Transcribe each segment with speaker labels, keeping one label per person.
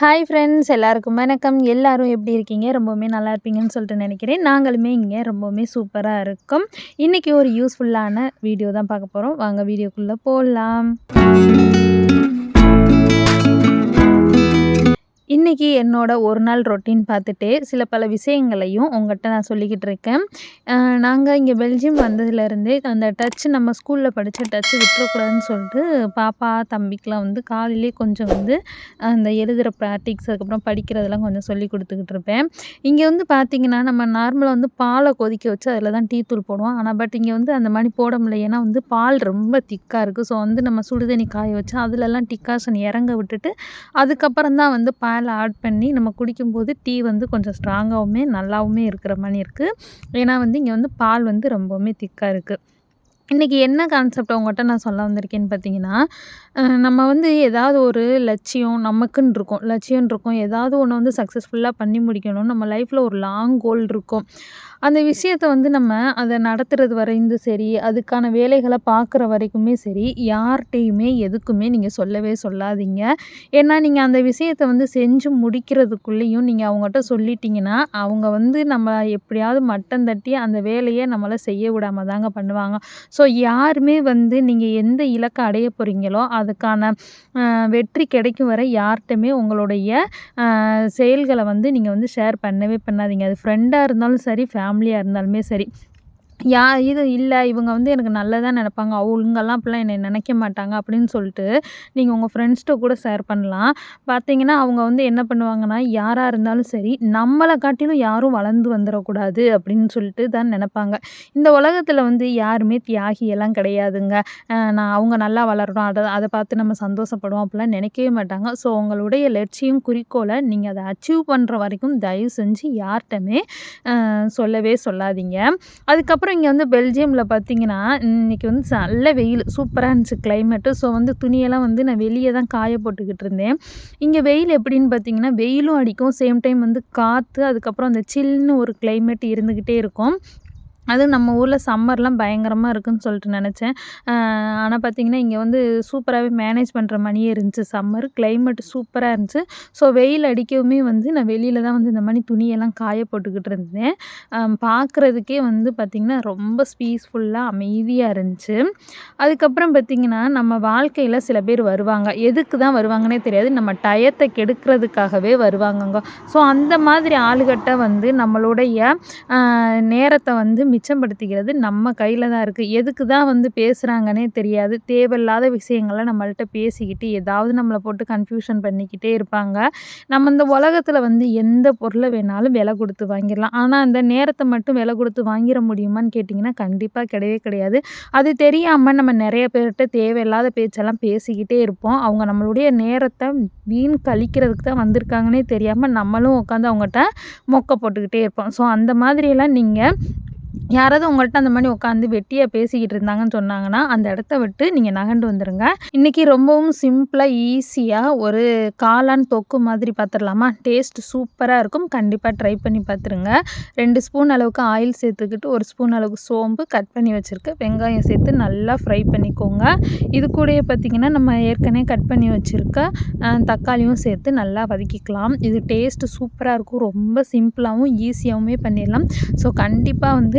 Speaker 1: Hi friends எல்லாருக்கும் வணக்கம். எல்லோரும் எப்படி இருக்கீங்க? ரொம்பவுமே நல்லா இருப்பீங்கன்னு சொல்லிட்டு நினைக்கிறேன். நாங்களுமே இங்கே ரொம்பவுமே சூப்பராக இருக்கும். இன்றைக்கி ஒரு யூஸ்ஃபுல்லான வீடியோ தான் பார்க்க போகிறோம் வாங்க வீடியோக்குள்ளே போகலாம் இன்றைக்கி என்னோட ஒரு நாள் ரொட்டீன் பார்த்துட்டு சில பல விஷயங்களையும் உங்கள்கிட்ட நான் சொல்லிக்கிட்டு இருக்கேன். நாங்கள் இங்கே பெல்ஜியம் வந்ததுலேருந்தே அந்த டச் நம்ம ஸ்கூலில் படித்த டச்சு விட்டுறக்கூடாதுன்னு சொல்லிட்டு பாப்பா தம்பிக்கெலாம் வந்து காலையிலே கொஞ்சம் வந்து அந்த எழுதுகிற ப்ராக்டிக்ஸ் அதுக்கப்புறம் படிக்கிறதெல்லாம் கொஞ்சம் சொல்லி கொடுத்துக்கிட்டு இருப்பேன். இங்கே வந்து பார்த்திங்கன்னா நம்ம நார்மலாக வந்து பாலை கொதிக்க வச்சு அதில் தான் டீ தூள் போடுவோம். ஆனால் பட் இங்கே வந்து அந்த மாதிரி போட முடியல. ஏன்னா வந்து பால் ரொம்ப திக்காக இருக்குது ஸோ வந்து நம்ம சுடுதண்ணி காய வச்சு அதிலெல்லாம் டிக்காசன் இறங்க விட்டுட்டு அதுக்கப்புறம் தான் வந்து பால் ஆட் பண்ணி நம்ம குடிக்கும்போது டீ வந்து கொஞ்சம் ஸ்ட்ராங்காகவுமே நல்லாவுமே இருக்கிற மாதிரி இருக்குது ஏன்னா வந்து இங்கே வந்து பால் வந்து ரொம்பவுமே திக்காக இருக்குது இன்றைக்கி என்ன கான்செப்ட் உங்கள்கிட்ட நான் சொல்ல வந்திருக்கேன்னு பார்த்தீங்கன்னா நம்ம வந்து ஏதாவது ஒரு லட்சியம் நமக்குன்னு இருக்கும். லட்சியம் இருக்கும். ஏதாவது ஒன்று வந்து சக்ஸஸ்ஃபுல்லாக பண்ணி முடிக்கணும். நம்ம லைஃப்பில் ஒரு லாங் கோல் இருக்கும். அந்த விஷயத்த வந்து நம்ம அதை நடத்துறது வரைந்து சரி அதுக்கான வேலைகளை பார்க்குற வரைக்குமே சரி யார்கிட்டையுமே எதுக்குமே நீங்கள் சொல்லவே சொல்லாதீங்க. ஏன்னா நீங்கள் அந்த விஷயத்த வந்து செஞ்சு முடிக்கிறதுக்குள்ளேயும் நீங்கள் அவங்ககிட்ட சொல்லிட்டீங்கன்னா அவங்க வந்து நம்ம எப்படியாவது மட்டம் தட்டி அந்த வேலையை நம்மளை செய்ய விடாமல் தாங்க பண்ணுவாங்க. ஸோ யாருமே வந்து நீங்கள் எந்த இலக்கை அடைய போகிறீங்களோ அதுக்கான வெற்றி கிடைக்கும் வரை யார்கிட்டையுமே உங்களுடைய செயல்களை வந்து நீங்கள் வந்து ஷேர் பண்ணவே பண்ணாதீங்க. அது ஃப்ரெண்டாக இருந்தாலும் சரி ஃபேமிலியாக இருந்தாலுமே சரி யா இது இல்லை இவங்க வந்து எனக்கு நல்லதாக நினப்பாங்க. அவங்கெல்லாம் அப்படிலாம் என்னை நினைக்க மாட்டாங்க அப்படின்னு சொல்லிட்டு நீங்கள் உங்கள் ஃப்ரெண்ட்ஸ்கிட்ட கூட ஷேர் பண்ணலாம். பார்த்தீங்கன்னா அவங்க வந்து என்ன பண்ணுவாங்கன்னா யாராக இருந்தாலும் சரி நம்மளை காட்டிலும் யாரும் வளர்ந்து வந்துடக்கூடாது அப்படின்னு சொல்லிட்டு தான் நினப்பாங்க. இந்த உலகத்தில் வந்து யாருமே தியாகியெல்லாம் கிடையாதுங்க. நான் அவங்க நல்லா வளரணும் அதை அதை பார்த்து நம்ம சந்தோஷப்படுவோம் அப்படிலாம் நினைக்கவே மாட்டாங்க. ஸோ உங்களுடைய லட்சியம் குறிக்கோளை நீங்கள் அதை அச்சீவ் பண்ணுற வரைக்கும் தயவு செஞ்சு யார்கிட்டமே சொல்லவே சொல்லாதீங்க. அதுக்கப்புறம் அப்புறம் இங்கே வந்து பெல்ஜியமில் பார்த்தீங்கன்னா இன்றைக்கி வந்து நல்ல வெயில் சூப்பராக இருந்துச்சு கிளைமேட்டு ஸோ வந்து துணியெல்லாம் வந்து நான் வெளியே தான் காய போட்டுக்கிட்டு இருந்தேன். இங்கே வெயில் எப்படின்னு பார்த்தீங்கன்னா வெயிலும் அடிக்கும். சேம் டைம் வந்து காற்று அதுக்கப்புறம் அந்த சில்லுன்னு ஒரு கிளைமேட் இருந்துக்கிட்டே இருக்கும். அதுவும் நம்ம ஊரில் சம்மர்லாம் பயங்கரமாக இருக்குன்னு சொல்லிட்டு நினச்சேன். ஆனால் பார்த்திங்கன்னா இங்கே வந்து சூப்பராகவே மேனேஜ் பண்ணுற மாதிரியே இருந்துச்சு. சம்மர் கிளைமேட் சூப்பராக இருந்துச்சு. ஸோ வெயில் அடிக்கவுமே வந்து நான் வெளியில் தான் வந்து இந்த மாதிரி துணியெல்லாம் காய போட்டுக்கிட்டு இருந்தேன். பார்க்குறதுக்கே வந்து பார்த்திங்கன்னா ரொம்ப பீஸ்ஃபுல்லாக அமைதியாக இருந்துச்சு. அதுக்கப்புறம் பார்த்திங்கன்னா நம்ம வாழ்க்கையில் சில பேர் வருவாங்க. எதுக்கு தான் வருவாங்கன்னே தெரியாது. நம்ம டயத்தை கெடுக்கிறதுக்காகவே வருவாங்கங்க. ஸோ அந்த மாதிரி ஆளுகட்ட வந்து நம்மளுடைய நேரத்தை வந்து மிச்சப்படுத்திக்கிறது நம்ம கையில் தான் இருக்குது எதுக்கு தான் வந்து பேசுகிறாங்கன்னே தெரியாது. தேவையில்லாத விஷயங்களை நம்மள்கிட்ட பேசிக்கிட்டு ஏதாவது நம்மளை போட்டு கன்ஃபியூஷன் பண்ணிக்கிட்டே இருப்பாங்க. நம்ம இந்த உலகத்தில் வந்து எந்த பொருளை வேணாலும் விலை கொடுத்து வாங்கிடலாம். ஆனால் அந்த நேரத்தை மட்டும் விலை கொடுத்து வாங்கிட முடியுமான்னு கேட்டிங்கன்னா கண்டிப்பாக கிடையவே கிடையாது. அது தெரியாமல் நம்ம நிறைய பேர்கிட்ட தேவையில்லாத பேச்செல்லாம் பேசிக்கிட்டே இருப்போம். அவங்க நம்மளுடைய நேரத்தை வீண் கழிக்கிறதுக்கு தான் வந்திருக்காங்கன்னே தெரியாமல் நம்மளும் உட்காந்து அவங்ககிட்ட மொக்க போட்டுக்கிட்டே இருப்போம். ஸோ அந்த மாதிரியெல்லாம் நீங்கள் யாராவது உங்கள்கிட்ட அந்த மாதிரி உட்காந்து வெட்டியாக பேசிக்கிட்டு இருந்தாங்கன்னு சொன்னாங்கன்னா அந்த இடத்த விட்டு நீங்கள் நகண்டு வந்துடுங்க இன்றைக்கி ரொம்பவும் சிம்பிளாக ஈஸியாக ஒரு காளான் தொக்கு மாதிரி பார்த்துடலாமா டேஸ்ட் சூப்பராக இருக்கும். கண்டிப்பாக ட்ரை பண்ணி பார்த்துருங்க ரெண்டு ஸ்பூன் அளவுக்கு ஆயில் சேர்த்துக்கிட்டு ஒரு ஸ்பூன் அளவுக்கு சோம்பு கட் பண்ணி வச்சுருக்க. வெங்காயம் சேர்த்து நல்லா ஃப்ரை பண்ணிக்கோங்க. இது கூடயே பார்த்திங்கன்னா நம்ம ஏற்கனவே கட் பண்ணி வச்சுருக்க தக்காளியும் சேர்த்து நல்லா வதக்கிக்கலாம். இது டேஸ்ட்டு சூப்பராக இருக்கும். ரொம்ப சிம்பிளாகவும் ஈஸியாகவுமே பண்ணிடலாம். ஸோ கண்டிப்பாக வந்து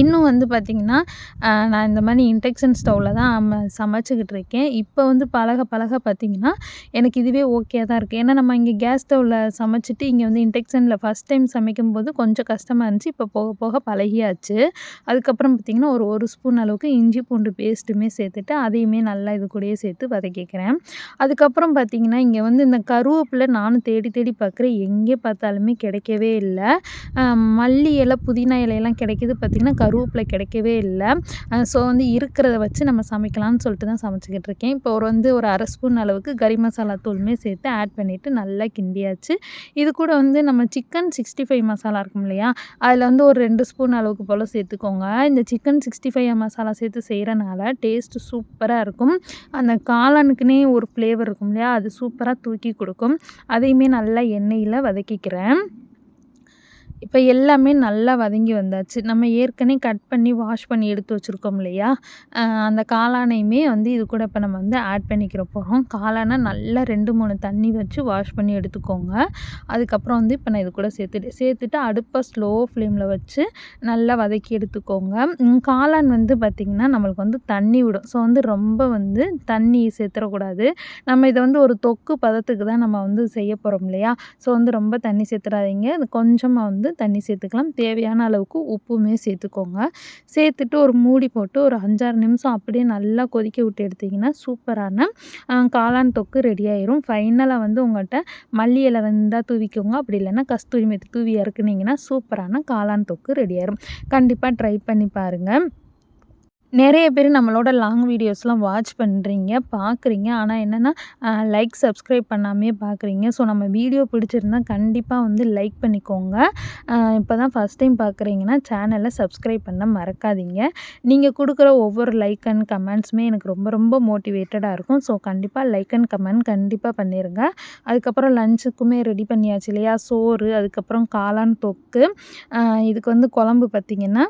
Speaker 1: இன்னும் வந்து பார்த்திங்கன்னா நான் இந்த மாதிரி இண்டக்ஷன் ஸ்டவ்வில் தான் சமைச்சிக்கிட்டு இருக்கேன். இப்போ வந்து பழக பழக பார்த்திங்கன்னா எனக்கு இதுவே ஓகே தான் இருக்குது ஏன்னா நம்ம இங்கே கேஸ் ஸ்டவ்வில் சமைச்சிட்டு இங்கே வந்து இண்டக்ஷனில் ஃபஸ்ட் டைம் சமைக்கும்போது கொஞ்சம் கஷ்டமாக இருந்துச்சு. இப்போ போக போக பழகியாச்சு. அதுக்கப்புறம் பார்த்திங்கன்னா ஒரு ஒரு ஸ்பூன் அளவுக்கு இஞ்சி பூண்டு பேஸ்ட்டுமே சேர்த்துட்டு அதையுமே நல்லா இது கூடயே சேர்த்து வதக்கிக்கிறேன். அதுக்கப்புறம் பார்த்திங்கன்னா இங்கே வந்து இந்த கருவேப்பிலை நானும் தேடி தேடி பார்க்குறேன் எங்கே பார்த்தாலுமே கிடைக்கவே இல்லை. மல்லி இலை புதினா இலையெல்லாம் கிடைக்கிது பார்த்திங்கன்னா கருவேப்பில் கிடைக்கவே இல்லை. ஸோ வந்து இருக்கிறத வச்சு நம்ம சமைக்கலாம்னு சொல்லிட்டு தான் சமைச்சிக்கிட்டு இருக்கேன். இப்போ ஒரு வந்து ஒரு அரை ஸ்பூன் அளவுக்கு கறி மசாலா தூளுமே சேர்த்து ஆட் பண்ணிவிட்டு நல்லா கிண்டியாச்சு. இது கூட வந்து நம்ம சிக்கன் சிக்ஸ்டி ஃபைவ் மசாலா இருக்கும் இல்லையா? அதில் வந்து ஒரு ரெண்டு ஸ்பூன் அளவுக்கு போல் சேர்த்துக்கோங்க. இந்த சிக்கன் சிக்ஸ்டி ஃபைவ் மசாலா சேர்த்து செய்கிறனால டேஸ்ட்டு சூப்பராக இருக்கும். அந்த காளானுக்குனே ஒரு ஃப்ளேவர் இருக்கும் இல்லையா? அது சூப்பராக தூக்கி கொடுக்கும். அதையுமே நல்லா எண்ணெயில் வதக்கிக்கிறேன். இப்போ எல்லாமே நல்லா வதங்கி வந்தாச்சு. நம்ம ஏற்கனவே கட் பண்ணி, வாஷ் பண்ணி எடுத்து வச்சுருக்கோம் இல்லையா? அந்த காளானையுமே வந்து இது கூட இப்போ நம்ம வந்து ஆட் பண்ணிக்கிற போகிறோம் காளானை நல்லா 2, 3 தண்ணி வச்சு வாஷ் பண்ணி எடுத்துக்கோங்க. அதுக்கப்புறம் வந்து இப்போ நான் இது கூட சேர்த்துட்டு சேர்த்துட்டு அடுப்பை ஸ்லோ ஃப்ளேமில் வச்சு நல்லா வதக்கி எடுத்துக்கோங்க. காளான் வந்து பார்த்திங்கன்னா, நம்மளுக்கு வந்து தண்ணி விடும். ஸோ வந்து ரொம்ப வந்து தண்ணி சேர்த்துடக்கூடாது நம்ம இதை வந்து ஒரு தொக்கு பதத்துக்கு தான் நம்ம வந்து செய்ய போகிறோம் இல்லையா? ஸோ வந்து ரொம்ப தண்ணி சேர்த்துடாதீங்க கொஞ்சமாக வந்து வந்து தண்ணி சேர்த்துக்கலாம். தேவையான அளவுக்கு உப்புமே சேர்த்துக்கோங்க. சேர்த்துட்டு ஒரு மூடி போட்டு ஒரு 5, 6 நிமிஷம் அப்படியே நல்லா கொதிக்க விட்டு எடுத்திங்கன்னா சூப்பரான காளான் தொக்கு ரெடி ஆயிரும். ஃபைனலாக வந்து உங்கள்கிட்ட மல்லி இலை வந்தால் தூவிக்கோங்க. அப்படி இல்லைன்னா கஸ்தூரி மெட்டு தூவி இறக்குனீங்கன்னா, சூப்பரான காளான் தொக்கு ரெடி ஆயிரும். கண்டிப்பாக ட்ரை பண்ணி பாருங்கள் நிறைய பேர் நம்மளோட லாங் வீடியோஸ்லாம் வாட்ச் பண்ணுறீங்க பார்க்குறீங்க. ஆனால் என்னென்னா லைக், சப்ஸ்கிரைப் பண்ணாமே பார்க்குறீங்க. ஸோ நம்ம வீடியோ பிடிச்சிருந்தா கண்டிப்பாக வந்து லைக் பண்ணிக்கோங்க. இப்போ தான் ஃபர்ஸ்ட் டைம் பார்க்குறீங்கன்னா, சேனலை சப்ஸ்கிரைப் பண்ண மறக்காதீங்க. நீங்கள் கொடுக்குற ஒவ்வொரு லைக் அண்ட் கமெண்ட்ஸுமே எனக்கு ரொம்ப ரொம்ப மோட்டிவேட்டடாக இருக்கும். ஸோ கண்டிப்பாக லைக் அண்ட் கமெண்ட் கண்டிப்பாக பண்ணிடுங்க அதுக்கப்புறம் லஞ்சுக்குமே ரெடி பண்ணியாச்சு இல்லையா? சோறு, அதுக்கப்புறம் காளான் தொக்கு. இதுக்கு வந்து குழம்பு பார்த்தீங்கன்னா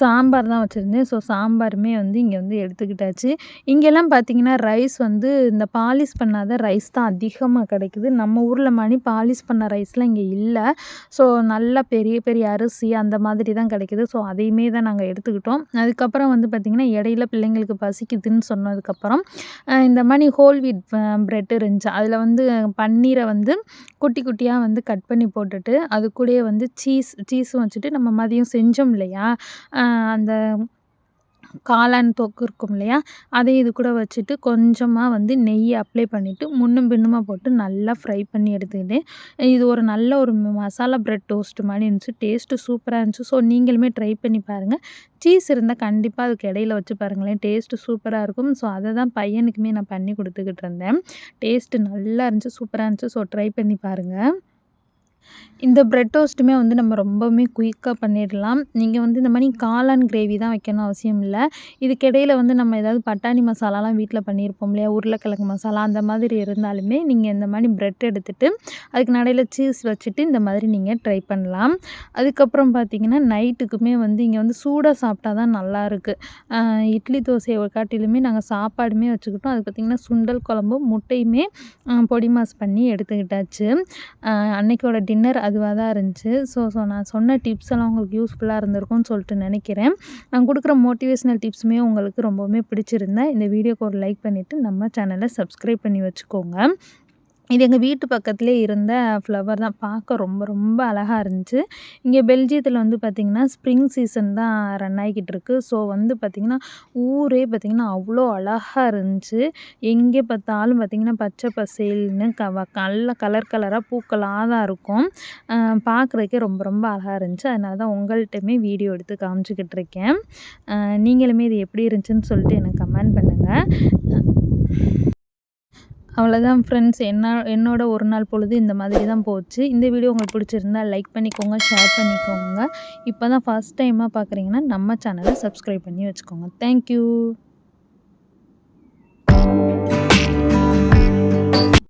Speaker 1: சாம்பார் தான் வச்சுருந்தேன் ஸோ சாம்பாருமே வந்து இங்கே வந்து எடுத்துக்கிட்டாச்சு. இங்கெல்லாம் பார்த்தீங்கன்னா, ரைஸ் வந்து இந்த பாலிஷ் பண்ணாத ரைஸ் தான் அதிகமாக கிடைக்குது. நம்ம ஊரில் மணி பாலிஷ் பண்ண ரைஸ்லாம் இங்கே இல்லை ஸோ நல்லா பெரிய பெரிய அரிசி அந்த மாதிரி தான் கிடைக்குது. ஸோ அதையுமே தான் நாங்கள் எடுத்துக்கிட்டோம். அதுக்கப்புறம் வந்து பார்த்தீங்கன்னா, இடையில பிள்ளைங்களுக்கு பசிக்குதுன்னு சொன்னதுக்கப்புறம், இந்த மாதிரி ஹோல் வீட் ப்ரெட் இருந்துச்சு. அதில் வந்து பன்னீரை வந்து குட்டி குட்டியாக வந்து கட் பண்ணி போட்டுட்டு, அது கூடயே வந்து சீஸ் சீஸும் வச்சுட்டு நம்ம மதியம் செஞ்சோம் இல்லையா? அந்த காளான் தொக்கு இருக்கும் இல்லையா? அதை இது கூட வச்சுட்டு கொஞ்சமாக வந்து நெய் அப்ளை பண்ணிவிட்டு முன்னும் பின்னுமாக போட்டு நல்லா ஃப்ரை பண்ணி எடுத்துக்கிட்டேன். இது ஒரு நல்ல ஒரு மசாலா ப்ரெட் டோஸ்ட் மாதிரி இருந்துச்சு. டேஸ்ட்டு சூப்பராக இருந்துச்சு. ஸோ நீங்களுமே ட்ரை பண்ணி பாருங்கள் சீஸ் இருந்தால் கண்டிப்பாக அதுக்கு இடையில வச்சு பாருங்களேன். டேஸ்ட்டு சூப்பராக இருக்கும். ஸோ அதை தான் பையனுக்குமே நான் பண்ணி கொடுத்துக்கிட்டு இருந்தேன். டேஸ்ட்டு நல்லா இருந்துச்சு. சூப்பராக இருந்துச்சு. ஸோ ட்ரை பண்ணி பாருங்கள் இந்த ப்ரெட் டோஸ்ட்டுமே வந்து நம்ம ரொம்பவுமே குயிக்காக பண்ணிடலாம். நீங்கள் வந்து இந்த மாதிரி காளான் கிரேவி தான் வைக்கணும் அவசியம் இல்லை இதுக்கிடையில் வந்து நம்ம ஏதாவது பட்டாணி மசாலாலாம் வீட்டில் பண்ணியிருப்போம் இல்லையா? உருளைக்கிழங்கு மசாலா அந்த மாதிரி இருந்தாலுமே, நீங்கள் இந்த மாதிரி ப்ரெட் எடுத்துகிட்டு அதுக்கு நடையில் சீஸ் வச்சுட்டு இந்த மாதிரி நீங்கள் ட்ரை பண்ணலாம். அதுக்கப்புறம் பார்த்தீங்கன்னா, நைட்டுக்குமே வந்து இங்கே வந்து சூடாக சாப்பிட்டா தான் நல்லாயிருக்கு இட்லி, தோசையை காட்டிலுமே நாங்கள் சாப்பாடுமே வச்சுக்கிட்டோம். அது பார்த்தீங்கன்னா, சுண்டல் குழம்பும், முட்டையுமே பொடி மாஸ் பண்ணி எடுத்துக்கிட்டாச்சு. அன்னைக்கோட டின்னர் அதுவாக தான் இருந்துச்சு. ஸோ ஸோ நான் சொன்ன டிப்ஸ் எல்லாம் உங்களுக்கு யூஸ்ஃபுல்லாக இருந்திருக்கும்னு சொல்லிட்டு நினைக்கிறேன் நான் கொடுக்குற மோட்டிவேஷனல் டிப்ஸுமே உங்களுக்கு ரொம்பவுமே பிடிச்சிருந்தேன் இந்த வீடியோக்கு ஒரு லைக் பண்ணிவிட்டு நம்ம சேனலை சப்ஸ்கிரைப் பண்ணி வச்சுக்கோங்க. இது எங்கள் வீட்டு பக்கத்துலேயே இருந்த ஃப்ளவர் தான். பார்க்க ரொம்ப ரொம்ப அழகா இருந்துச்சு. இங்கே பெல்ஜியத்தில் வந்து பார்த்திங்கன்னா ஸ்ப்ரிங் சீசன் தான் ரன் ஆகிக்கிட்டு இருக்கு. ஸோ வந்து பார்த்திங்கன்னா ஊரே பார்த்தீங்கன்னா, அவ்வளோ அழகாக இருந்துச்சு. எங்கே பார்த்தாலும் பார்த்தீங்கன்னா, பச்சை பசேல்னு கவ நல்ல கலர் கலராக பூக்களாக தான் இருக்கும். பார்க்குறதுக்கே ரொம்ப ரொம்ப அழகாக இருந்துச்சு. அதனால தான் உங்கள்கிட்டயுமே வீடியோ எடுத்து காமிச்சிக்கிட்டு இருக்கேன். நீங்களுமே இது எப்படி இருந்துச்சுன்னு சொல்லிட்டு எனக்கு கமெண்ட் பண்ணுங்கள் அவ்வளோதான் ஃப்ரெண்ட்ஸ். என்ன என்னோட ஒரு நாள் பொழுது இந்த மாதிரி தான் போச்சு. இந்த வீடியோ உங்களுக்கு பிடிச்சிருந்தா லைக் பண்ணிக்கோங்க, ஷேர் பண்ணிக்கோங்க. இப்போ தான் ஃபர்ஸ்ட் டைமாக பார்க்குறீங்கன்னா, நம்ம சேனலை சப்ஸ்கிரைப் பண்ணி வச்சுக்கோங்க. Thank you.